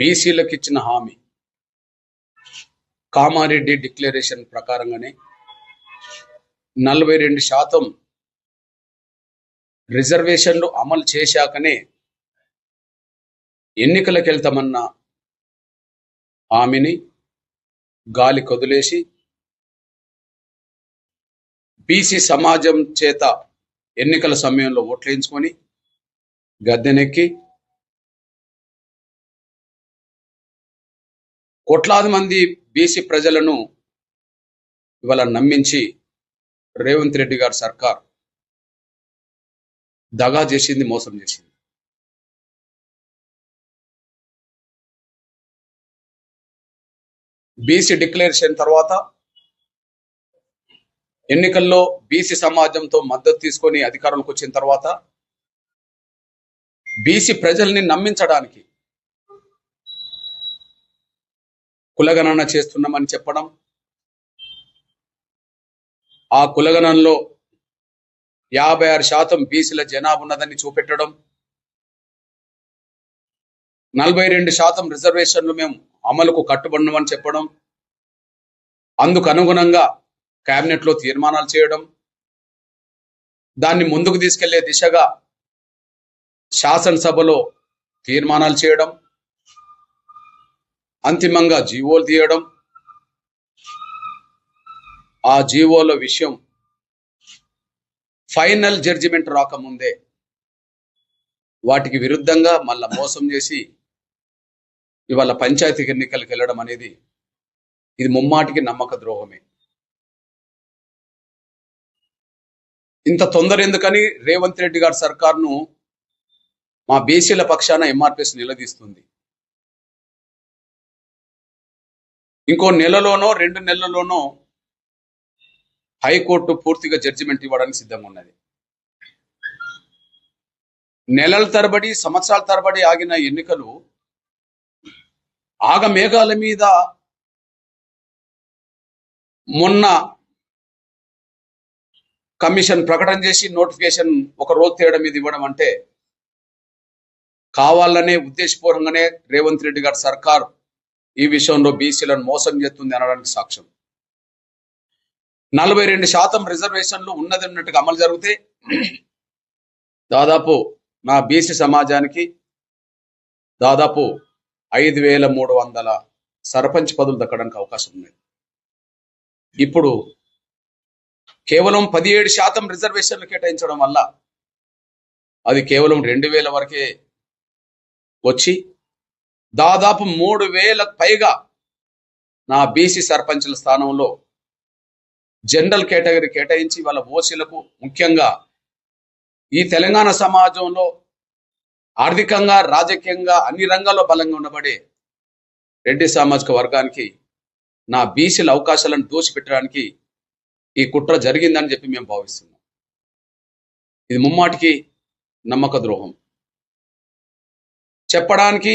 బీసీలకు ఇచ్చిన హామీ. కామారెడ్డి డిక్లరేషన్ ప్రకారంగానే నలభై రెండు శాతం రిజర్వేషన్లు అమలు చేశాకనే ఎన్నికలకు వెళ్తామన్న హామీని గాలి కొదిలేసి బీసీ సమాజం చేత ఎన్నికల సమయంలో ఓట్లేయించుకొని గద్దెనెక్కి కోట్లాది మంది బీసీ ప్రజలను ఇవాళ నమ్మించి రేవంత్ రెడ్డి గారి సర్కార్ దగా చేసింది మోసం చేసింది. బీసీ డిక్లరేషన్ తర్వాత ఎన్నికల్లో బీసీ సమాజంతో మద్దతు తీసుకొని అధికారంలోకి వచ్చిన తర్వాత బీసీ ప్రజల్ని నమ్మించడానికి కులగణన చేస్తున్నామని చెప్పడం ఆ కులగణనలో యాభై ఆరు శాతం బీసీల జనాభా ఉన్నదని చూపెట్టడం నలభై రెండు శాతం రిజర్వేషన్లు మేము అమలుకు కట్టుబడినామని చెప్పడం అందుకు అనుగుణంగా క్యాబినెట్లో తీర్మానాలు చేయడం దాన్ని ముందుకు తీసుకెళ్ళే దిశగా శాసనసభలో తీర్మానాలు చేయడం అంతిమంగా జీవోలు తీయడం ఆ జీవోల విషయం ఫైనల్ జడ్జిమెంట్ రాకముందే వాటికి విరుద్ధంగా మళ్ళా మోసం చేసి ఇవాళ పంచాయతీ ఎన్నికలకు వెళ్ళడం అనేది ఇది ముమ్మాటికి నమ్మక ద్రోహమే. ఇంత తొందర ఎందుకని రేవంత్ రెడ్డి గారి సర్కార్ను మా బీసీల పక్షాన ఎంఆర్పిఎస్ నిలదీస్తుంది. ఇంకో నెలలోనో రెండు నెలల్లోనో హైకోర్టు పూర్తిగా జడ్జిమెంట్ ఇవ్వడానికి సిద్ధంగా ఉన్నది నెలల తరబడి సంవత్సరాల తరబడి ఆగిన ఎన్నికలు ఆగ మేఘాల మీద మొన్న కమిషన్ ప్రకటన చేసి నోటిఫికేషన్ ఒక రోజు తేడా మీద ఇవ్వడం అంటే కావాలనే ఉద్దేశపూర్వకంగానే రేవంత్ రెడ్డి గారి సర్కార్ ఈ విషయంలో బీసీలను మోసం చేస్తుంది అనడానికి సాక్ష్యం. నలభై రెండు శాతం రిజర్వేషన్లు ఉన్నది ఉన్నట్టుగా అమలు జరిగితే దాదాపు నా బీసీ సమాజానికి దాదాపు ఐదు వేల మూడు వందల సర్పంచ్ పదవులు దక్కడానికి అవకాశం ఉంది ఇప్పుడు కేవలం పదిహేడు శాతం రిజర్వేషన్లు కేటాయించడం వల్ల అది కేవలం రెండు వేల వరకే వచ్చి దాదాపు మూడు వేలకు పైగా నా బీసీ సర్పంచుల స్థానంలో జనరల్ కేటగిరీ కేటాయించి వాళ్ళ ఓసీలకు ముఖ్యంగా ఈ తెలంగాణ సమాజంలో ఆర్థికంగా రాజకీయంగా అన్ని రంగాల్లో బలంగా ఉండబడే రెడ్డి సామాజిక వర్గానికి నా బీసీల అవకాశాలను దోచిపెట్టడానికి ఈ కుట్ర జరిగిందని చెప్పి మేము భావిస్తున్నాం. ఇది ముమ్మాటికి నమ్మక ద్రోహం. చెప్పడానికి